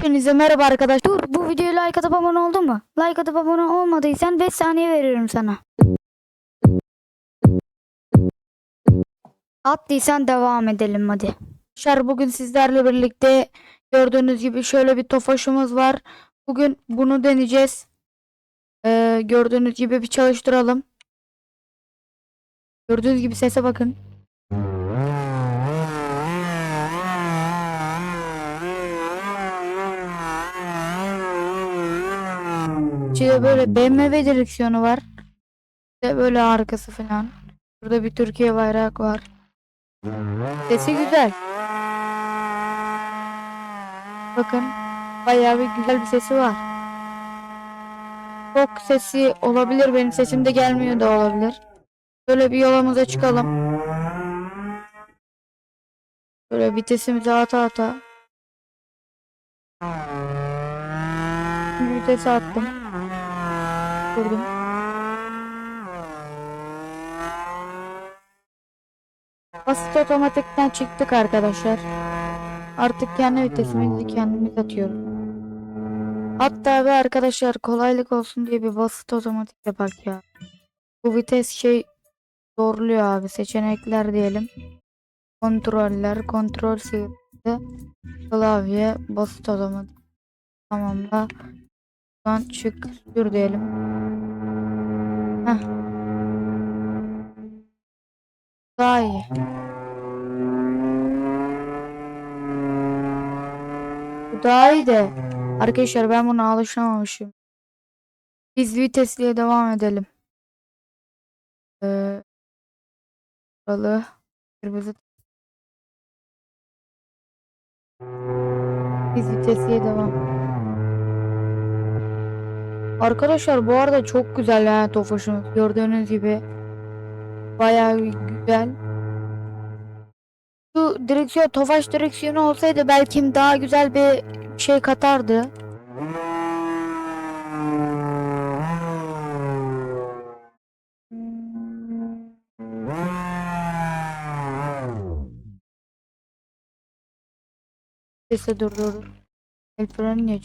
Hepinize merhaba arkadaşlar. Dur bu videoya like atıp abone oldun mu? Like atıp abone olmadıysan 5 saniye veriyorum sana. Attıysan devam edelim hadi. Arkadaşlar bugün sizlerle birlikte gördüğünüz gibi şöyle bir tofaşımız var. Bugün bunu deneyeceğiz. Ee, gördüğünüz gibi bir çalıştıralım. Gördüğünüz gibi sese bakın. İçinde böyle BMW direksiyonu var. İşte böyle arkası falan. Burada bir Türkiye bayrağı var. Sesi güzel. Bakın bayağı bir güzel bir sesi var. Çok sesi olabilir benim sesim de gelmiyor da olabilir. Böyle bir yolumuza çıkalım. Böyle vitesimizi ata ata. Vitesi attım. Durdum. Basit otomatikten çıktık arkadaşlar. Artık kendi vitesimizi kendimiz atıyoruz. Hatta bir arkadaşlar kolaylık olsun diye bir basit otomatik yapak ya. Bu vites şey zorluyor abi. Seçenekler diyelim. Kontroller, kontrol sığırtı, klavye, basit otomatik. Tamamla. Buradan çık, sür diyelim. Heh. Daha iyi. Bu daha iyi de. Arkadaşlar ben buna alışamamışım. Biz vitesliye devam edelim. Ee, Buralı. Kırmızı. Biz vitesliye devam. Arkadaşlar bu arada çok güzel yani Tofaş'ımız. Gördüğünüz gibi. Bayağı güzel. Şu direksiyon Tofaş direksiyonu olsaydı belki daha güzel bir şey katardı. Neyse dur dur dur. El freni niye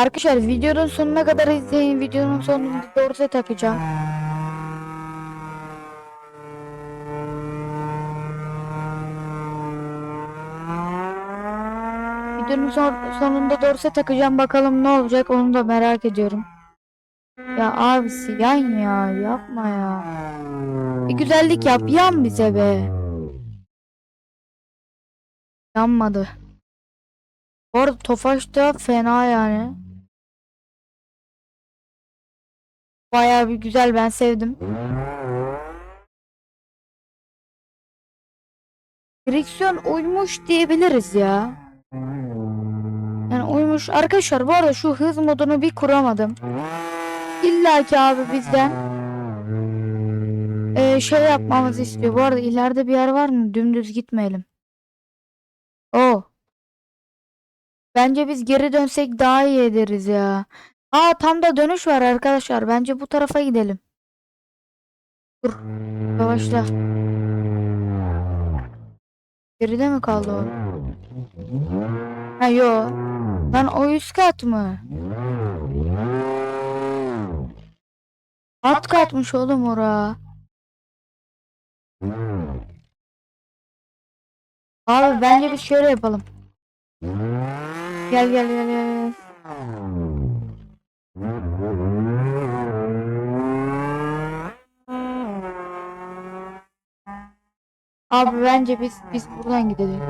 Arkadaşlar videonun sonuna kadar izleyin. Videonun sonunda dorse takacağım. Videonun son- sonunda dorse takacağım. Bakalım ne olacak onu da merak ediyorum. Ya abisi yan ya yapma ya. Bir güzellik yap yan bize be. Yanmadı. Bu arada Tofaş da fena yani. Bayağı bir güzel ben sevdim. Direksiyon uymuş diyebiliriz ya. Yani uymuş. Arkadaşlar bu arada şu hız modunu bir kuramadım. İlla ki abi bizden eee, şey yapmamızı istiyor. Bu arada ileride bir yer var mı? Dümdüz gitmeyelim. O. Bence biz geri dönsek daha iyi ederiz ya. Aa tam da dönüş var arkadaşlar. Bence bu tarafa gidelim. Dur. Yavaşla. Geride mi kaldı o? Ha yo. Lan o üst kat mı? Alt katmış oğlum ora. Abi bence biz şöyle yapalım. Gel gel gel gel. Abi bence biz biz buradan gidelim.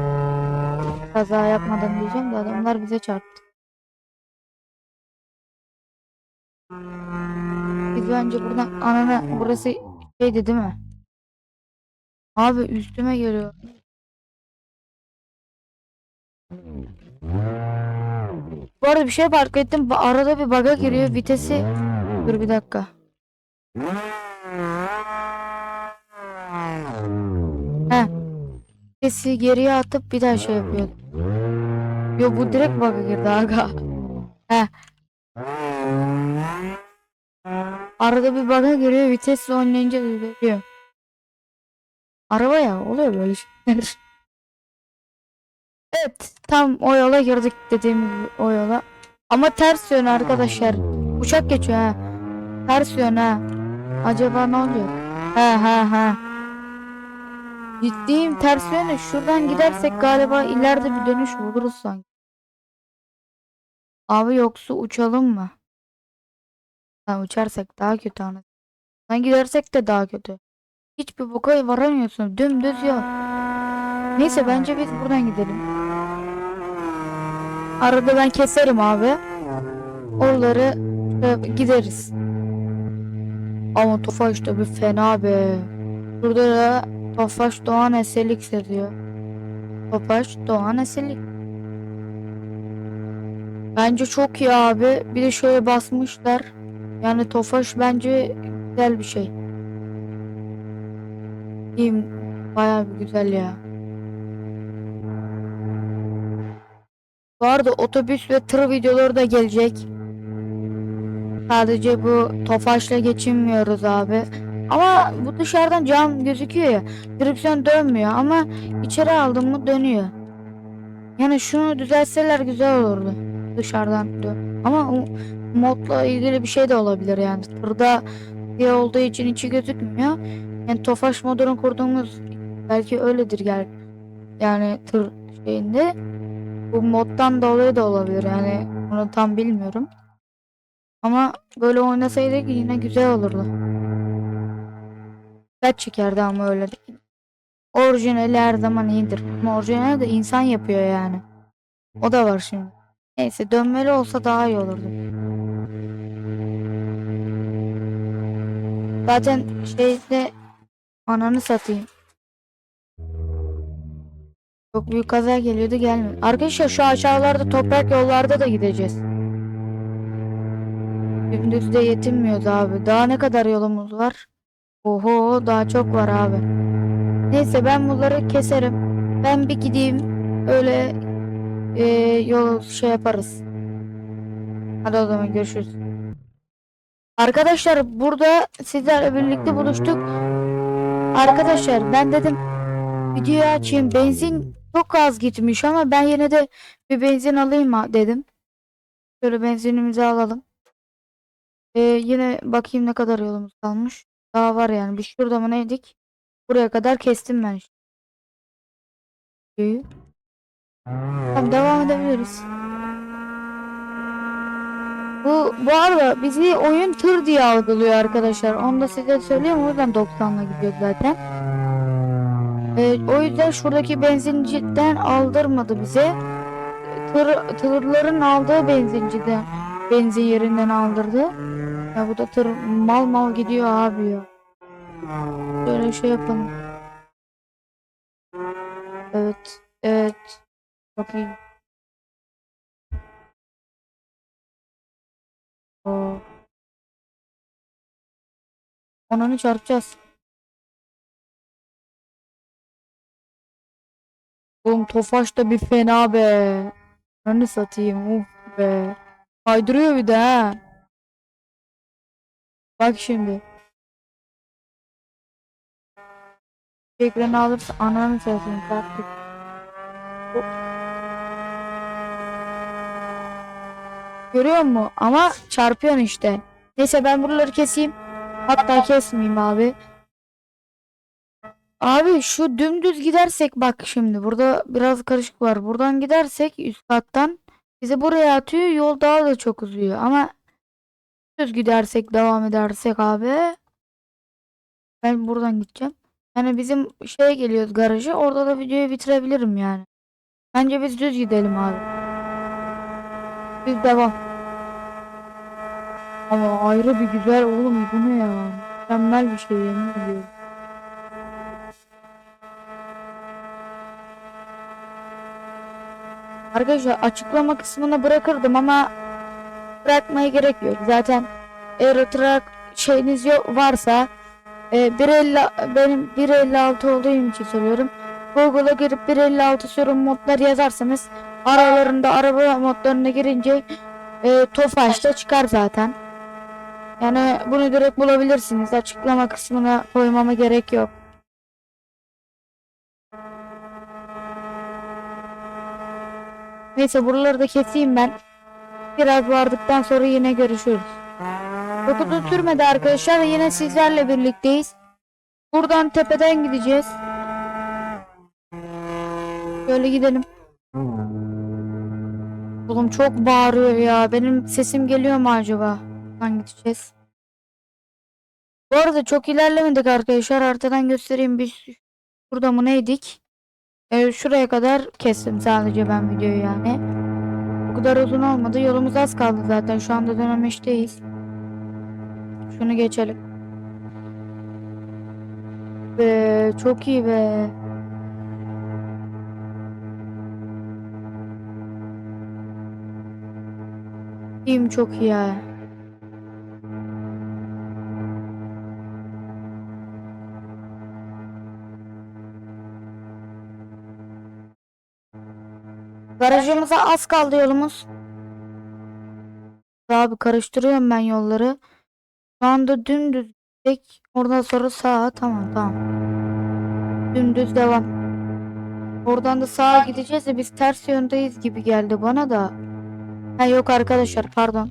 Kaza yapmadan diyeceğim de adamlar bize çarptı. Biz bence buradan anana burası şeydi değil mi? Abi üstüme geliyor. Bu arada bir şey fark ettim. Arada bir bug'a giriyor. Vitesi... Dur bir dakika. He. Vitesi geriye atıp bir daha şey yapıyor. Yo bu direkt bug'a girdi aga. He. Arada bir bug'a giriyor. Vitesle oynayınca düzeliyor. Araba ya oluyor böyle şeyler. Evet tam o yola girdik dediğim gibi o yola. Ama ters yön arkadaşlar. Uçak geçiyor ha. Ters yön ha. Acaba ne oluyor? Ha ha ha. Ciddiyim ters yönü. Şuradan gidersek galiba ileride bir dönüş buluruz sanki. Abi yoksa uçalım mı? Ha, uçarsak daha kötü anasını. Lan gidersek de daha kötü. Hiçbir boka varamıyorsun. Dümdüz yol. Neyse bence biz buradan gidelim. Arada ben keserim abi. Oraları e, gideriz. Ama Tofaş da bir fena be. Burada da Tofaş Doğan Eselik yazıyor. Tofaş Doğan Eselik. Bence çok iyi abi. Bir de şöyle basmışlar. Yani Tofaş bence güzel bir şey. İyiyim. Bayağı bir güzel ya. Bu arada otobüs ve tır videoları da gelecek. Sadece bu Tofaş'la geçinmiyoruz abi. Ama bu dışarıdan cam gözüküyor ya. Direksiyon dönmüyor ama içeri aldım mı dönüyor. Yani şunu düzeltseler güzel olurdu. Dışarıdan dön. Ama modla ilgili bir şey de olabilir yani. Tırda diye olduğu için içi gözükmüyor. Yani Tofaş modunu kurduğumuz belki öyledir gel. Yani tır şeyinde. Bu moddan dolayı da olabilir yani onu tam bilmiyorum. Ama böyle oynasaydık yine güzel olurdu. Kaç çekerdi ama öyle değil. Orijinali her zaman iyidir. Ama orijinali de insan yapıyor yani. O da var şimdi. Neyse dönmeli olsa daha iyi olurdu. Zaten şeyde ananı satayım. Çok büyük kaza geliyordu gelmedi. Arkadaşlar şu aşağılarda toprak yollarda da gideceğiz. Dümdüz de yetinmiyoruz abi. Daha ne kadar yolumuz var? Oho daha çok var abi. Neyse ben bunları keserim. Ben bir gideyim. Öyle e, yol şey yaparız. Hadi o zaman görüşürüz. Arkadaşlar burada sizlerle birlikte buluştuk. Arkadaşlar ben dedim videoyu açayım. Benzin çok az gitmiş ama ben yine de bir benzin alayım ha dedim. Şöyle benzinimizi alalım. Ee, yine bakayım ne kadar yolumuz kalmış. Daha var yani. Bir şurada mı neydik? Buraya kadar kestim ben. işte. Tamam devam edebiliriz. Bu, bu arada bizi oyun tır diye algılıyor arkadaşlar. Onu da size söyleyeyim. O yüzden 90'la gidiyor zaten. Ee, o yüzden şuradaki benzinciden aldırmadı bize. Tır, tırların aldığı benzinciden benzin yerinden aldırdı. Ya bu da tır mal mal gidiyor abi ya. Böyle şey yapalım. Evet. Evet. Çok iyi. Oo. Ananı çarpacağız. Tofaş da bir fena be. Ananı satayım uf be. Kaydırıyor bir de ha. Bak şimdi. Ekranı alırsa ananı satayım artık. Görüyor musun? Ama çarpıyorsun işte. Neyse ben buraları keseyim. Hatta kesmeyeyim abi. Abi şu dümdüz gidersek bak şimdi burada biraz karışık var. Buradan gidersek üst kattan bizi buraya atıyor. Yol daha da çok uzuyor ama düz gidersek devam edersek abi ben buradan gideceğim. Yani bizim şeye geliyoruz garajı. Orada da videoyu bitirebilirim yani. Bence biz düz gidelim abi. Düz devam. Ama ayrı bir güzel oğlum bu ne ya? Mükemmel bir şey yemin ediyorum. Arkadaşlar açıklama kısmına bırakırdım ama bırakmaya gerek yok. Zaten eğer trak şeyiniz yok varsa e, 1.50 benim 1.56 olduğum için söylüyorum. Google'a girip 1.56 sürüm modlar yazarsanız aralarında araba modlarına girince e, Tofaş'ta çıkar zaten. Yani bunu direkt bulabilirsiniz. Açıklama kısmına koymama gerek yok. Neyse buraları da keseyim ben. Biraz vardıktan sonra yine görüşürüz. Çok uzun sürmedi arkadaşlar ve yine sizlerle birlikteyiz. Buradan tepeden gideceğiz. Böyle gidelim. Oğlum çok bağırıyor ya. Benim sesim geliyor mu acaba? Buradan gideceğiz. Bu arada çok ilerlemedik arkadaşlar. Haritadan göstereyim. Biz burada mı neydik? Ee, şuraya kadar kestim sadece ben videoyu yani. Bu kadar uzun olmadı. Yolumuz az kaldı zaten. Şu anda dönemeçteyiz. Şunu geçelim. Be, çok iyi be. İyiyim çok iyi ya. Garajımıza az kaldı yolumuz. Abi karıştırıyorum ben yolları. Şu anda dümdüz tek oradan sonra sağa tamam tamam. Dümdüz devam. Oradan da sağa gideceğiz de biz ters yöndeyiz gibi geldi bana da. Ha yok arkadaşlar pardon.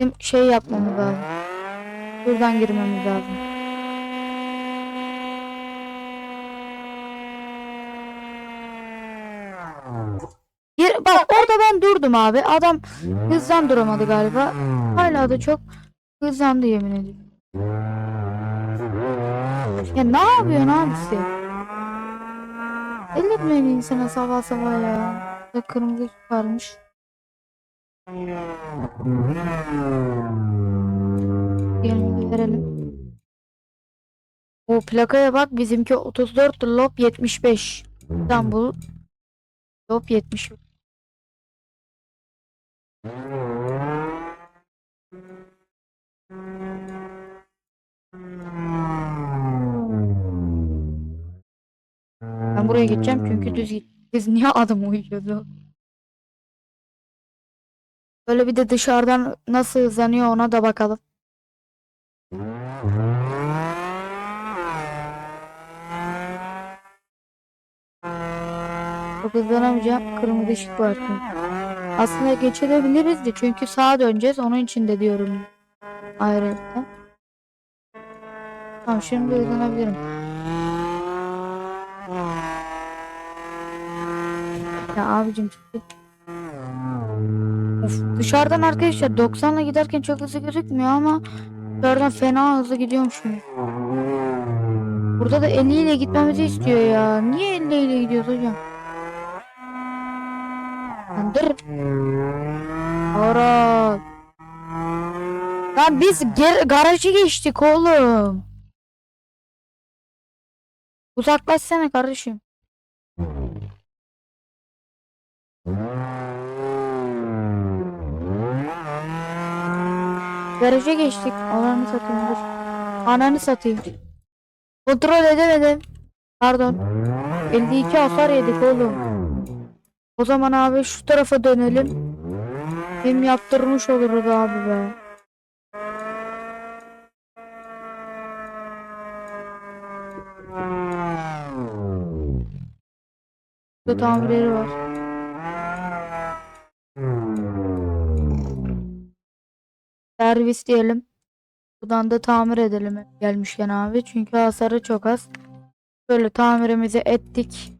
Bizim şey yapmamız lazım. Buradan girmemiz lazım. Gir, bak orada ben durdum abi. Adam hızdan duramadı galiba. Hala da çok hızlandı yemin ediyorum. Ya ne yapıyorsun abisi? Elletmeyin insana sabah sabah ya. Da kırmızı çıkarmış. Yerimizi verelim. O plakaya bak bizimki 34 lop 75. İstanbul lop 70. Ben buraya gideceğim çünkü düz git. Biz niye adım uyuyordu? Böyle bir de dışarıdan nasıl hızlanıyor ona da bakalım. Çok hızlanamayacağım. Kırmızı ışık var çünkü. Aslında geçebiliriz de çünkü sağa döneceğiz. Onun için de diyorum. Ayrıca. Tamam şimdi hızlanabilirim. Ya abicim çıktı. Of, dışarıdan arkadaşlar 90'la giderken çok hızlı gözükmüyor ama dışarıdan fena hızlı gidiyormuşum. Burada da 50 ile gitmemizi istiyor ya. Niye 50 ile gidiyoruz hocam? Dur. Ara. Lan biz garajı geçtik oğlum. Uzaklaşsana kardeşim. Garaja geçtik. Ananı satayım dur. Ananı satayım. Kontrol edemedim. Pardon. 52 hasar yedik oğlum. O zaman abi şu tarafa dönelim. Hem yaptırmış oluruz abi be. Burada tamir yeri var. Servis diyelim. Buradan da tamir edelim gelmişken abi. Çünkü hasarı çok az. Böyle tamirimizi ettik.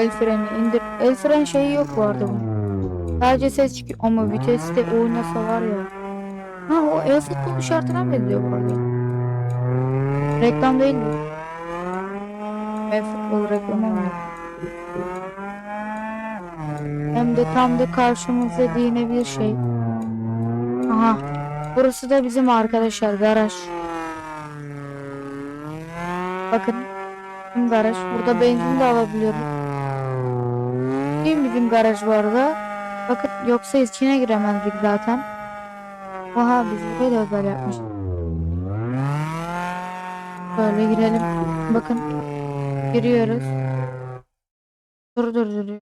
El freni indir. El fren şeyi yok bu arada. Sadece ses çıkıyor. Ama viteste oynasa var ya. Ha o el futbol işaretine benziyor bu arada. Reklam değil mi? El futbol reklamı mı? Hem de tam da karşımızda yine bir şey. Aha. Burası da bizim arkadaşlar garaj. Bakın. Garaj. Burada benzin de alabiliyoruz. Bizim garaj bu arada. Bakın yoksa içine giremezdik zaten. Oha biz burayı da özel yapmış. Böyle girelim. Bakın. Giriyoruz. Dur dur dur.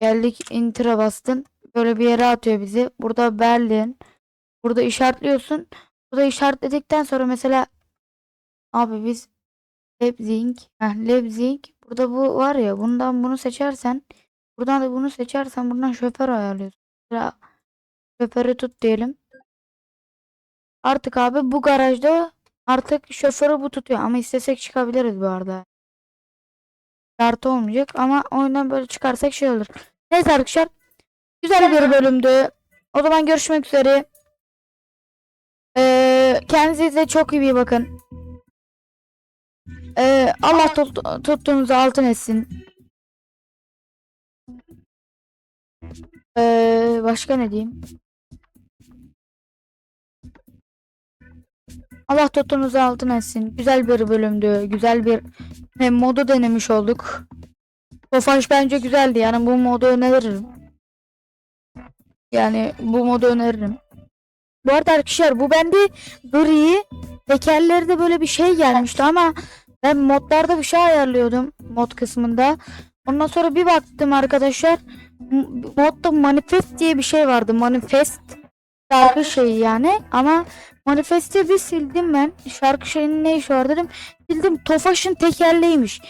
Geldik Inter'a bastın. Böyle bir yere atıyor bizi. Burada Berlin. Burada işaretliyorsun. Burada işaretledikten sonra mesela abi biz Leipzig, Leipzig burada bu var ya bundan bunu seçersen buradan da bunu seçersen buradan şoför ayarlıyorsun. Mesela şoförü tut diyelim. Artık abi bu garajda artık şoförü bu tutuyor ama istesek çıkabiliriz bu arada. Şartı olmayacak ama oyundan böyle çıkarsak şey olur. Neyse arkadaşlar güzel bir bölümdü. O zaman görüşmek üzere. Ee, kendinize çok iyi bakın. Ee, Allah tut, tuttuğunuzu altın etsin. Ee, başka ne diyeyim? Allah tuttuğunuzu altın etsin. Güzel bir bölümdü. Güzel bir modu denemiş olduk. Tofaş bence güzeldi. Yani bu modu öneririm. Yani bu modu öneririm. Bu arada arkadaşlar bu bende gri tekerleri de böyle bir şey gelmişti ama ben modlarda bir şey ayarlıyordum mod kısmında. Ondan sonra bir baktım arkadaşlar modda manifest diye bir şey vardı. Manifest şarkı şeyi yani ama manifesti bir sildim ben. Şarkı şeyinin ne işi var dedim. Sildim Tofaş'ın tekerleğiymiş.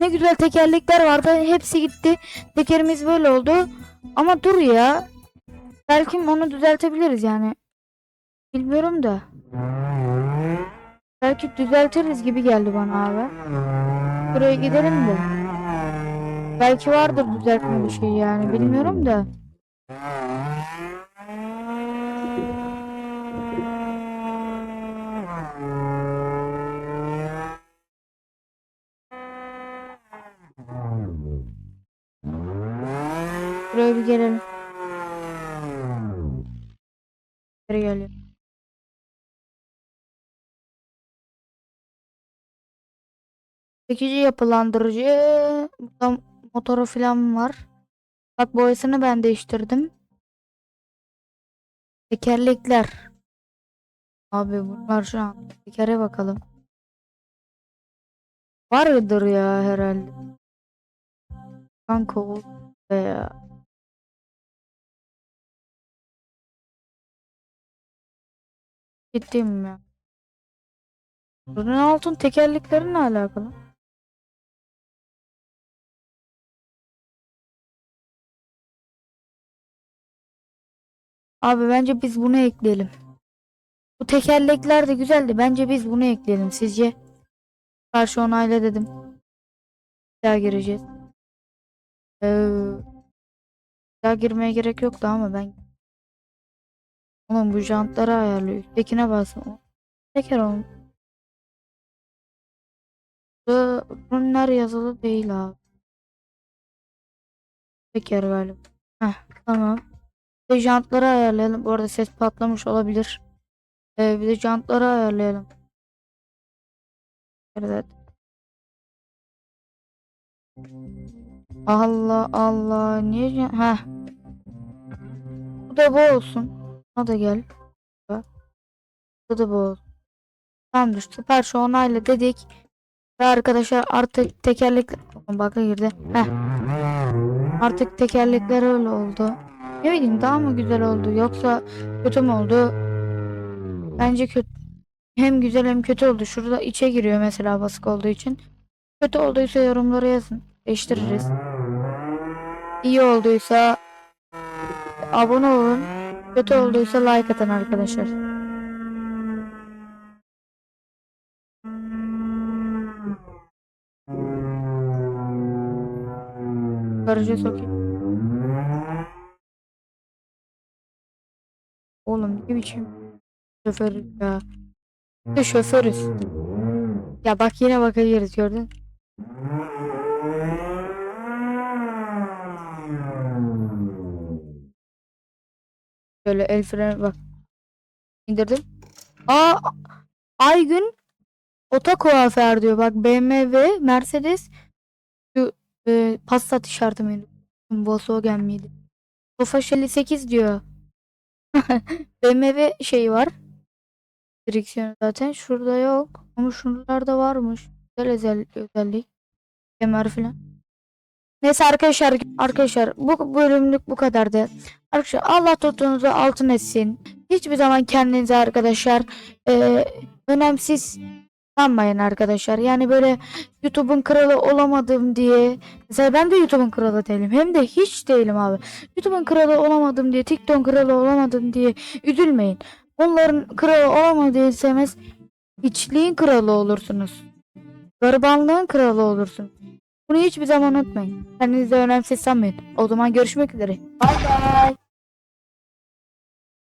Ne güzel tekerlekler vardı. Hepsi gitti. Tekerimiz böyle oldu. Ama dur ya. Belki onu düzeltebiliriz yani. Bilmiyorum da. Belki düzeltiriz gibi geldi bana abi. Buraya gidelim de. Belki vardır düzeltme bir şey yani bilmiyorum da. Buraya bir gelelim. Çekici yapılandırıcı. Burada motoru falan var. Bak boyasını ben değiştirdim. Tekerlekler. Abi bunlar şu an. Tekere bakalım. Vardır ya herhalde. Kanka o ya. Ciddiyim ya. Bunun altın tekerleklerinle alakalı. Abi bence biz bunu ekleyelim. Bu tekerlekler de güzeldi. Bence biz bunu ekleyelim. Sizce? Karşı onayla dedim. Bir daha gireceğiz. Ee, daha girmeye gerek yoktu ama ben Oğlum bu jantları ayarlıyor. Üsttekine basma. Teker oğlum. Bu ürünler yazılı değil abi. Teker galiba. Heh, tamam. De jantları ayarlayalım. Bu arada ses patlamış olabilir. Ee, bir de jantları ayarlayalım. Evet. Allah Allah. Niye Heh. Bu da bu olsun. O da gel. Bu da bu olsun. Tamamdır. Süper şu onayla dedik. Ve arkadaşlar artık tekerlek baka girdi. Heh. Artık tekerlekler öyle oldu. Ne bileyim daha mı güzel oldu yoksa kötü mü oldu? Bence kötü. Hem güzel hem kötü oldu. Şurada içe giriyor mesela basık olduğu için. Kötü olduysa yorumlara yazın. Değiştiririz. İyi olduysa abone olun. Kötü olduysa like atın arkadaşlar. Garaja sokayım. Oğlum ne biçim şoför ya. De şoförüz. Ya bak yine bakabiliriz gördün. Böyle el freni bak. İndirdim. Aa Aygün Ota kuaför diyor. Bak BMW, Mercedes, şu e, Passat işareti miydi? Volkswagen miydi? Tofaş 58 diyor. BMW şeyi var. Direksiyonu zaten şurada yok. Ama şuralarda varmış. Güzel özel, özellik. Kemer falan. Neyse arkadaşlar arkadaşlar bu bölümlük bu kadardı. Arkadaşlar Allah tuttuğunuzu altın etsin. Hiçbir zaman kendinize arkadaşlar e, önemsiz Sanmayın arkadaşlar. Yani böyle YouTube'un kralı olamadım diye. Mesela ben de YouTube'un kralı değilim. Hem de hiç değilim abi. YouTube'un kralı olamadım diye, TikTok'un kralı olamadım diye üzülmeyin. Onların kralı olamadıysanız hiçliğin kralı olursunuz. Garibanlığın kralı olursun. Bunu hiçbir zaman unutmayın. Kendinizi önemsiz sanmayın. O zaman görüşmek üzere. Bay bay.